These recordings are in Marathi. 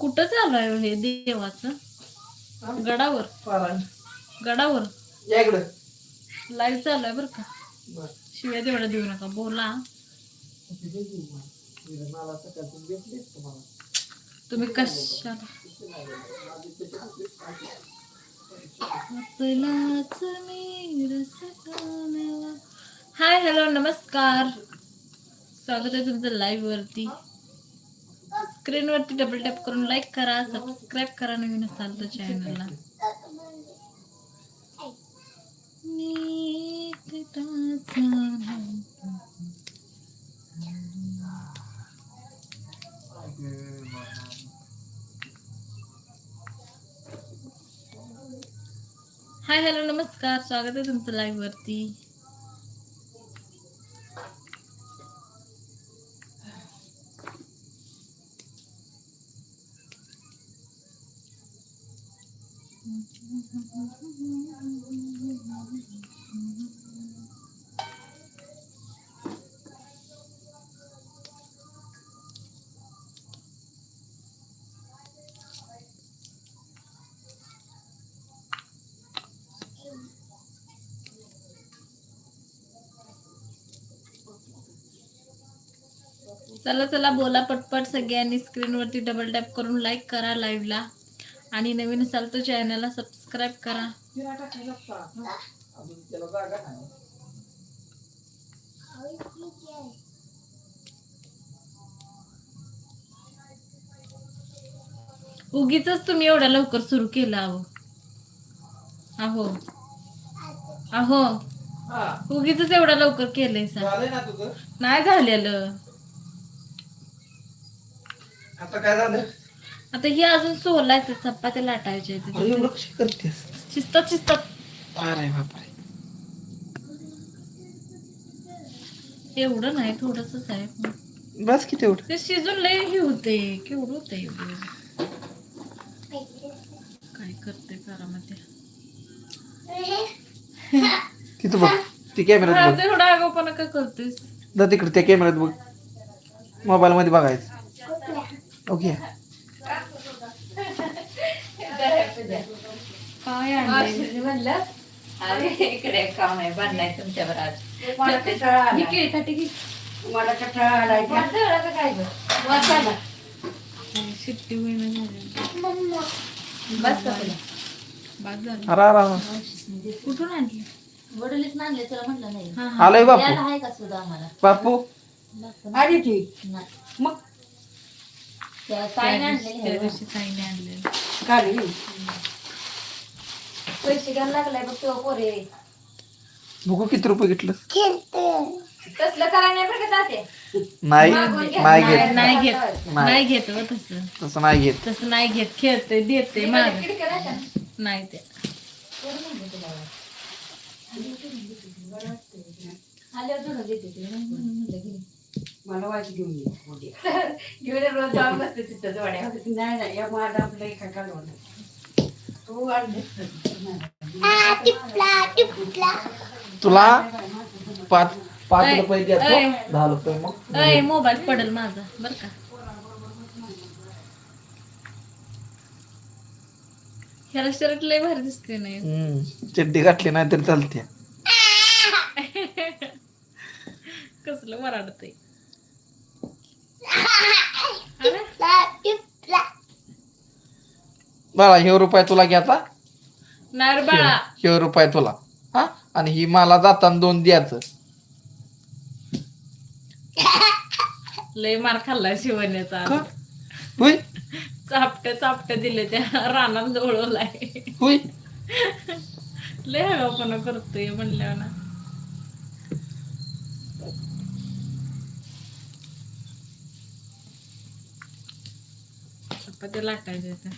कुठं चालू आहे हे देवाचं? गडावर. गडावर. लाईव्ह चालू आहे बरं का. शिव्या तेवढा देऊ नका बोला. तुम्ही कशाला. हाय हॅलो नमस्कार. स्वागत आहे तुमचं लाईव्ह वरती. स्क्रीन वरती डबल टॅप करून लाईक करा सबस्क्राईब करा नवीन असाल तर चॅनलला मी हाय हॅलो नमस्कार. स्वागत आहे तुमचं लाईव्ह वरती. चला चला बोला पटपट सगळ्यांनी स्क्रीनवरती डबल टॅप करून लाईक करा लाईव्हला आणि नवीन असाल तर चॅनलला सबस्क्राईब करा. उगीच तुम्ही एवढ्या लवकर सुरू केलं अहो. अहो. अहो. हा उगीच एवढ्या लवकर केलंय सा. झालंय ना तुझं? नाही झालेलं. आता काय झालं? आता ही अजून सोलायचं चपात्या लाटायच्या आहेत अरे एवढं कशी करतेस? शिस्तात शिस्तात अरे बापरे. एवढं नाही थोडस आहे बस किती एवढं ते शिजून लय हे होते केवढं होतं काय करते घरामध्ये तिथं बघ ती कॅमेऱ्यात बघ. तेवढा आगाऊपणा का करतेस? जा तिकडे त्या कॅमेऱ्यात बघ. मोबाईल मध्ये बघायचं. ओके. काय आणलंय? म्हणलं. अरे इकडे काम आहे बनलाय तुमच्यावर आज. मला कंटाळा ही आला केळी ताटी घे. मला कंटाळा आलाय त्या- वाजवलं का काय गं? वाजवलं. आणि शिट्टी होईना झाली. बस का तुला? बाद झालं. अरे अरे अरे. कुठून आणली? वडीलच नांदले तुला म्हटलं नाही. हा हा. आलोय बापू. आहे का सुद्धा आम्हाला? बापू? आली ती. नाही. मग त्या दिवशी- ताईने आणलेलं. पैसे घ्यायला लागलाय बघ तो पोरे बघू किती रुपये घेतलं. तसलं करायला नाही बरं का ताते नाही मागून घ्या. नाही नाही घेत. नाही घेत. नाही. नाही. घेत हो तसं. तसं नाही घेत. तसं नाही घेत. खेळते देते माग. नाही का? नाही ते? आल्यावर थोडं देते ते. म्हणून म्हणलं घे. मला वाची घेऊन ये. घेऊन ये, रोज जाऊन बसते. नाही नाही या माझा आपलं एका कालवण तू आणलीस तुला पाच पाच ऐ, रुपये ऐ. द्यायचो दहा रुपये मग अय मोबाईल पडेल माझा बर का ह्याला शर्ट लय भारी दिसते नाही हम्म. चड्डी घातली नाही तरी चालते कसलं वराडतंय बाळा हे रुपये तुला घ्यायचा? नाही रे बाळा हे रुपये तुला. हा? आणि ही मला जाताना दोन द्यायचं. लय मार खाल्लाय शिवण्याचा का? होय? चापटे चापटे दिले त्या. रानात जवळलाय होय? लय हगावपणा करतोय म्हणल्यावर ना. चपात्या लाटायच्या त्याच्यावर.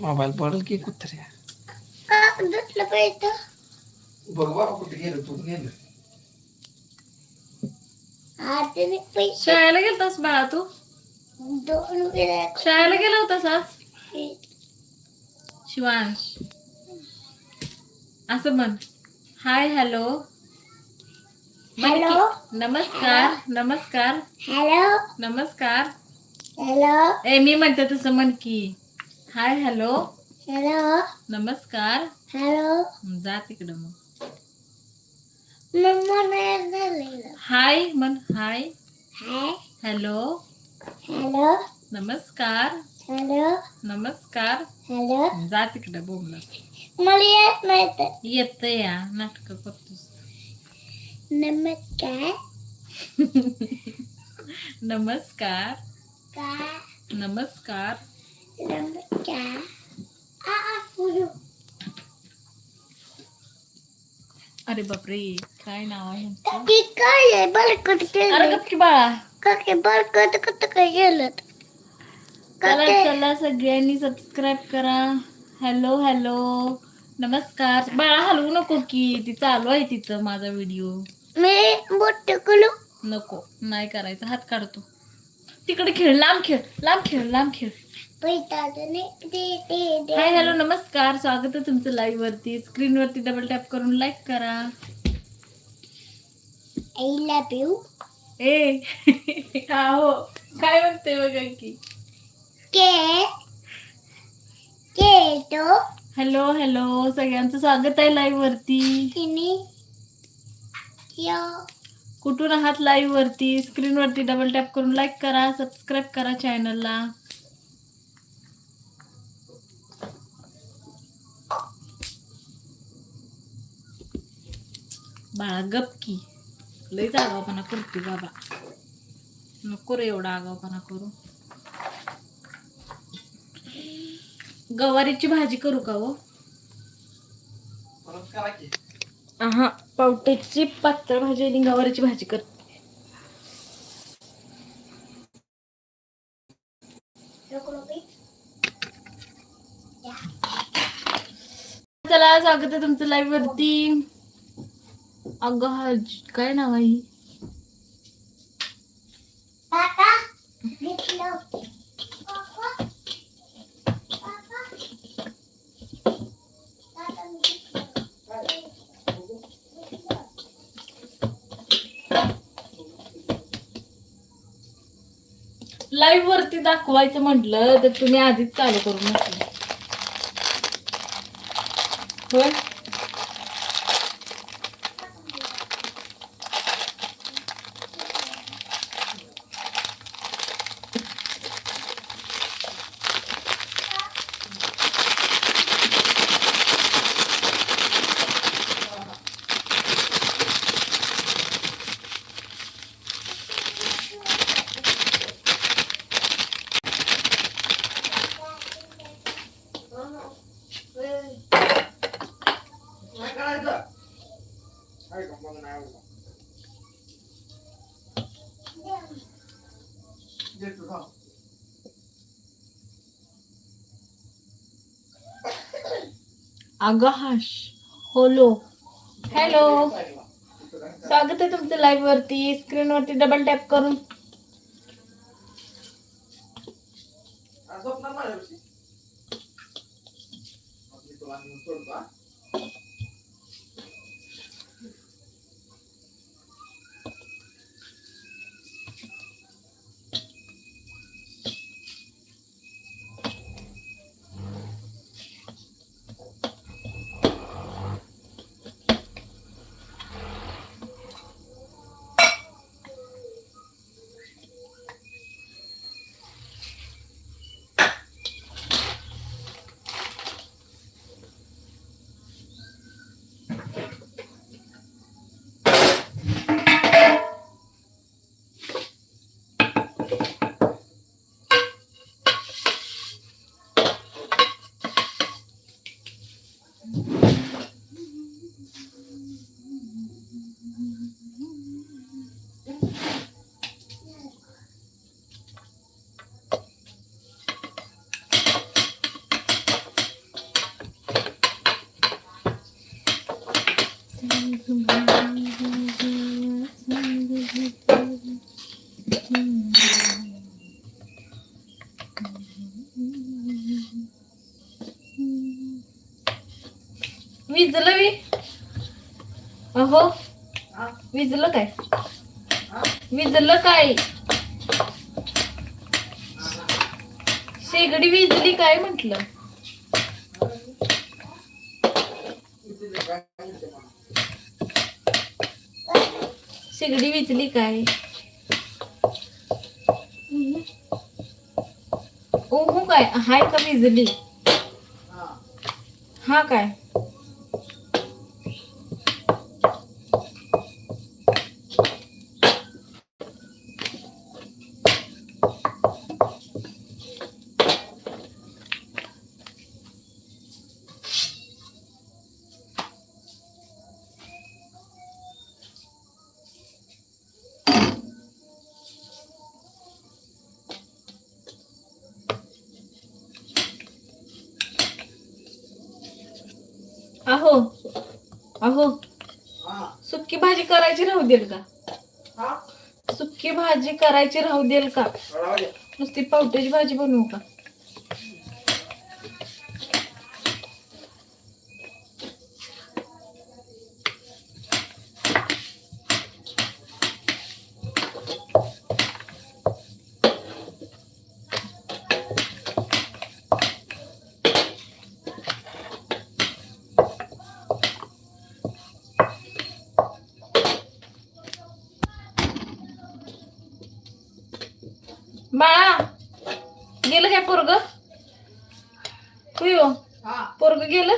मोबाईल पडेल की कुत्र्या? बघ बाबा कुठे गेलं तू गेलं. शाळेला गेलतास बाळा तू? शाळेला गेला होतास आज? शिवांश. असं म्हण. हाय हॅलो हॅलो नमस्कार नमस्कार. हॅलो नमस्कार. हॅलो ए मी म्हणते तसं म्हण की. हाय हॅलो हॅलो नमस्कार. हॅलो जा तिकडं मग. मम्मा नाही झालेलं हाय म्हण. हाय हाय हॅलो हॅलो नमस्कार. हॅलो नमस्कार. हॅलो जा तिकडं बोंबला मला येत नाही येत या नाटक करतोस. नमस्कार. नमस्कार. नमस्कार. नमस्कार. अरे बापरे काय नाव आहे ह्यांचं? की काय आहे? बरकत अरे केलं. गप की बाळा. काके बरकत कसं काय केलं? चला काके चला सगळ्यांनी सबस्क्राईब करा. हॅलो हॅलो नमस्कार. बाळा हलवू नको की ती चालू आहे तिचं माझा व्हिडिओ मी बोट करू? नको नाही करायचं हात काढतो. तिकडे खेळ लांब खेळ लांब खेळ लांब खेळ. हाय हॅलो नमस्कार. स्वागत आहे तुमचं लाईव्ह वरती. स्क्रीन वरती डबल टॅप करून लाईक करा. आई लव यू ए हा हो. काय म्हणते बघा की? के के तो हॅलो हॅलो सगळ्यांचं स्वागत आहे लाईव्ह वरती. कुठून आहात लाईव्ह वरती? स्क्रीन वरती डबल टॅप करून लाईक करा सबस्क्राईब करा चॅनलला बाळा गप की. लईच आगावपणा करते बाबा. नको रे एवढा आगावपणा करू. गवारीची भाजी करू का हो? हा पावट्याची पातळ भाजी आणि गवारीची भाजी कर. चला स्वागत आहे तुमचं लाईव्ह वरती. अगं हा काय नाव आहे ही? काका घेतलं काका काका काका मी घेतलं. लाईव्ह वरती दाखवायचं म्हटलं तर तुम्ही आधीच चालू करून म्हटलं होय? आगाश होलो हॅलो. स्वागत आहे तुमचं लाईव्ह वरती. स्क्रीन वरती डबल टॅप करून. Gracias. अहो विजलं काय? विजलं काय? शेगडी विजली काय म्हंटल? शेगडी विजली काय? ओहू काय? हाय का विजली? हा काय? अहो अहो सुक्की भाजी करायची राहू देल का? सुक्की भाजी करायची राहू देल का? नुसती पावट्याची भाजी बनवू का? बाळा गेलं काय पोरग? हो. पोरग गेलं?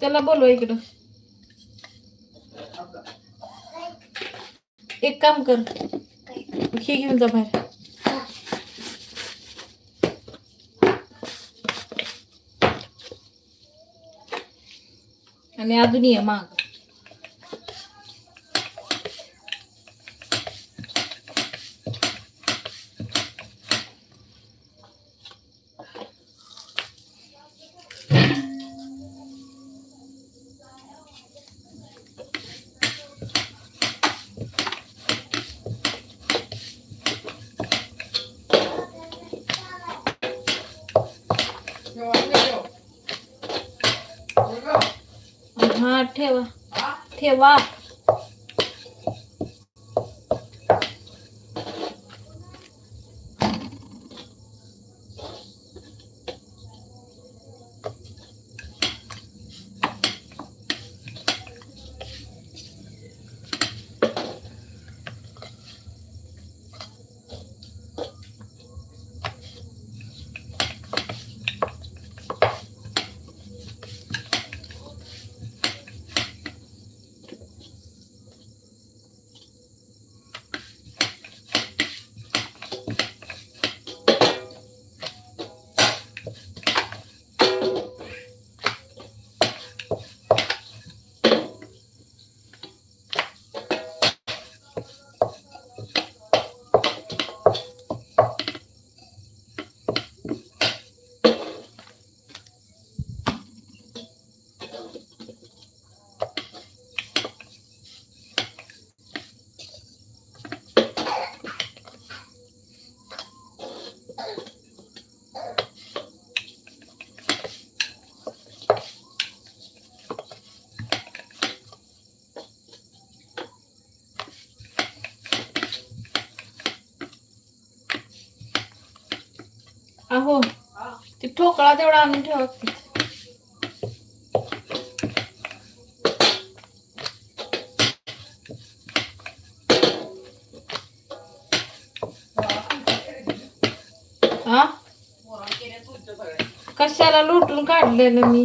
त्याला बोलवा इकडं. एक काम कर हे घेऊन जा बाहेर. आणि अजून ये माग. Wow. ते ठोकळा तेवढा आणून ठेवा की. हा कशाला लुटून काढलेलं मी?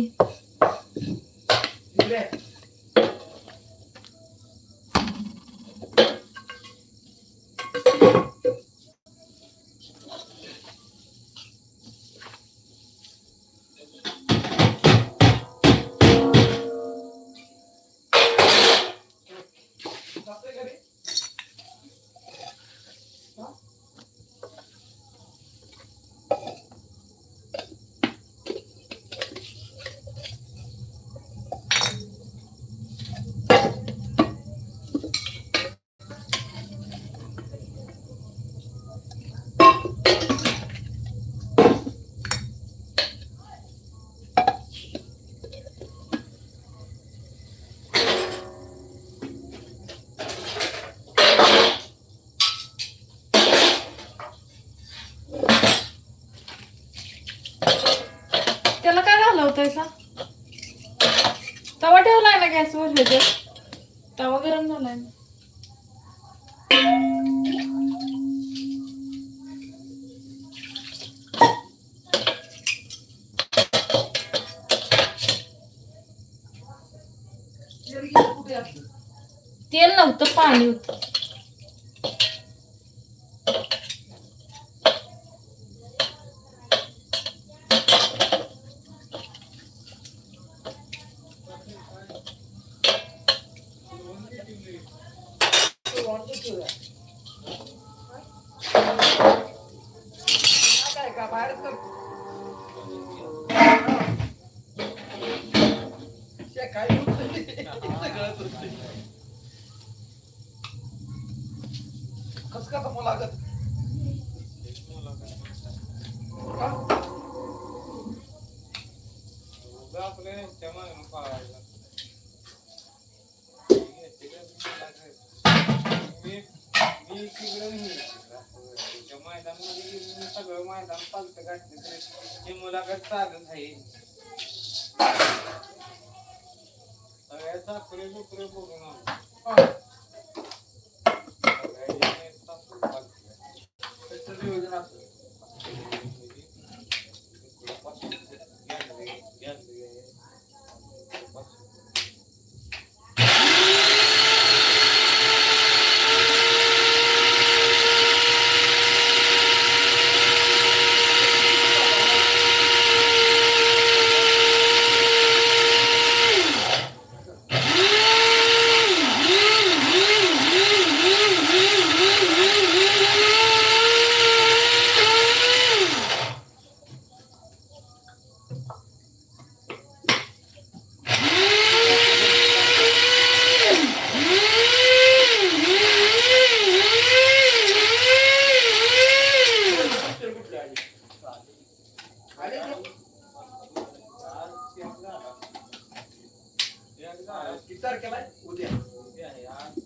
लावतायसा तवा ठेवलाय ना गॅसवर ह्याच्यात तवा गरम झालाय ना तेल नव्हतं पाणी होतं. का? बाहेरच कर. काय कस का मुलाखत सगळं मैदान पालत घातलं तरी मुलाखत चालत आहे सगळ्या चाकरे बिकरे बघून आलो. सगळ्या चाकरी पालत्या. नियोजन असतं किती तारखेला आहे? उद्या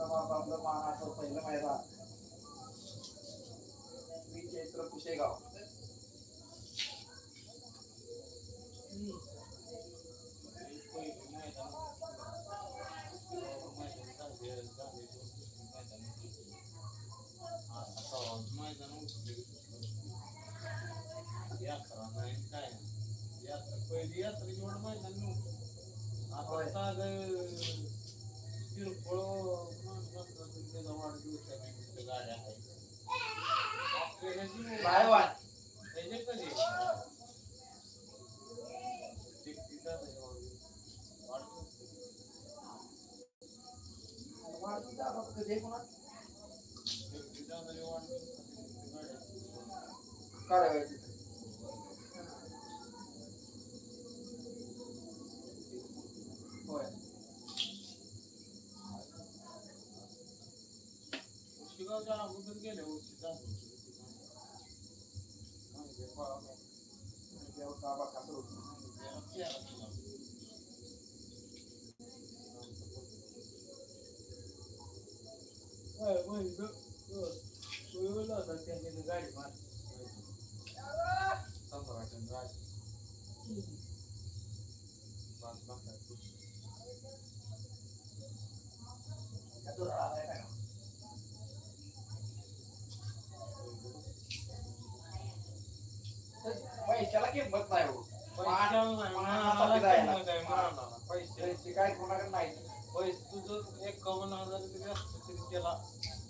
तिथे गाड्या आहेत आपल्याला जी बाय वाट त्याचे कधी टिकटिका त्याच्या वाढदिवस. वाढदिवस आता कधी आहे कोणा टिकटिका त्याच्या वाढदिवसासाठी गाड्या काढायला म्हणजे पा- देव बाबा कसं होतं त्याला तेरा किलो. होय, होय, ग- ग- सुयोगला होता त्याने गाडी मारली. सम्राटन राज. पाच लाखाची. त्याचं राहणार काय पैशाला किंमत नाही हो. पैसे काय कोणाकडे नाही पैसे तुझं एकावन्न हजार जरी असलं तरी त्याला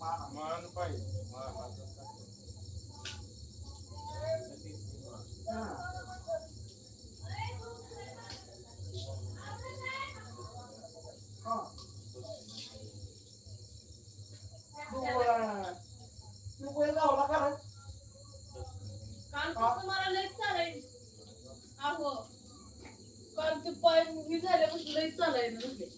मान मान पाहिजे. मानाचं काय. तू अं, तू बैल गावला का रे? कालपासून मला लयच चालेल अहो काल ते पाय मुगी झाल्यापासून लई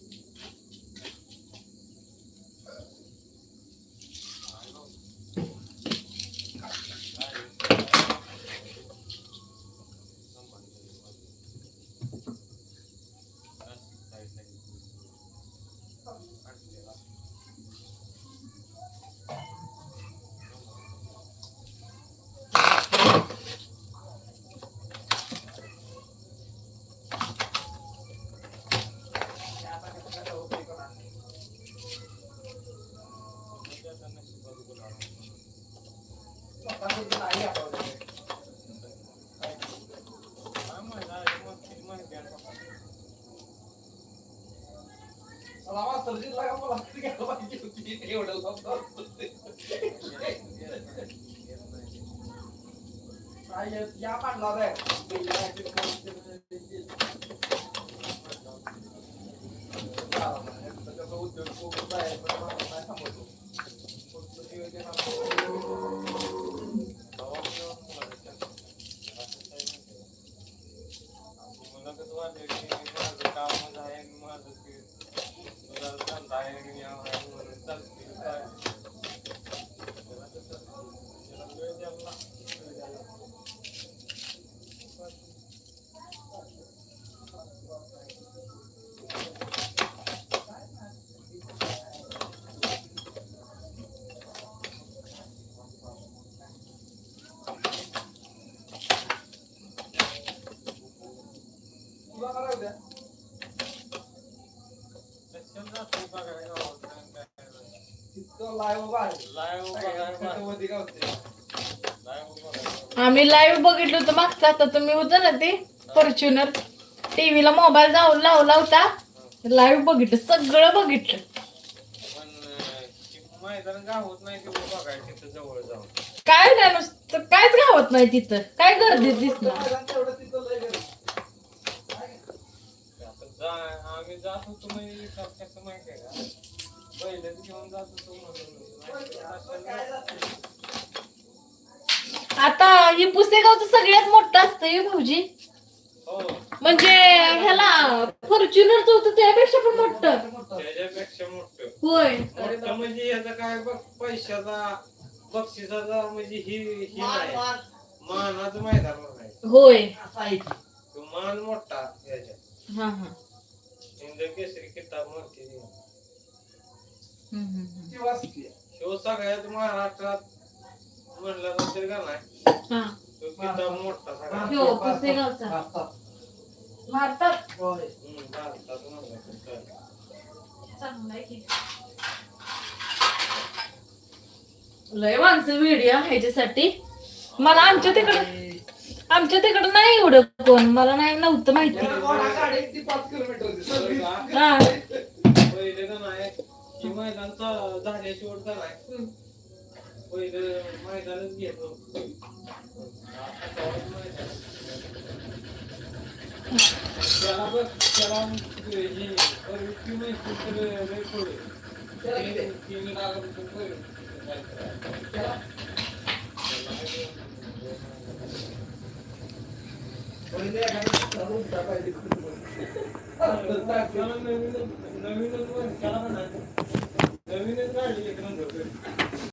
या पाडला रे तुला काय उद्या इतकं लाईव्ह आम्ही लाईव्ह बघितलं होतं मागचं. आता तुम्ही होतं ना ते फॉर्च्युनर टीव्हीला मोबाईल जाऊन लावला होता. लाईव्ह बघितलं सगळं बघितलं. काय नाही नुसतं कायच गावत नाही तिथं. काय गर्दी दिसणार? आम्ही जात होतो माहिती आहे का? आता ही पुसेगावचं सगळ्यात मोठं असतं हे भाऊजी. हो म्हणजे ह्याला फॉर्च्युनरचं होतं त्यापेक्षा पण मोठं. मोठं. त्याच्यापेक्षा मोठं. होय. मोठं म्हणजे याचा काय बघ पैशाचा बक्षिसाचा म्हणजे ही ही नाही. मानाचं मैदान नाही होय. मान मोठा याच्यात. हा हा. केसरी किताब म्हणते ती. वाचते. सगळ्यात महाराष्ट्रात म्हणलं का नाही हा तो किताब मोठा सगळ्यात ह्यो पुसेगावचा. भारतात. भारतात होय. हम्म, भारतात म्हणलं तर. चांगलं आहे की. लय माणसं व्हिडिओ ह्याच्यासाठी मला आमच्या तिकडं आमच्या तिकडं नाही एवढं कोण मला नाही नव्हतं माहिती ती पाच किलोमीटर? हा ही मैदान चा- झाल्याशिवाय पहिलं मैदानच घेतो. त्याला बघ त्याला प्रवृत्ती माहिती तर पुढे. तीन- लाख रुपये त्याला पहिले एखादी ठरवून टाकायची. त्याला नवीन नवीनच वर- म्हणायचं. नवीनच काढली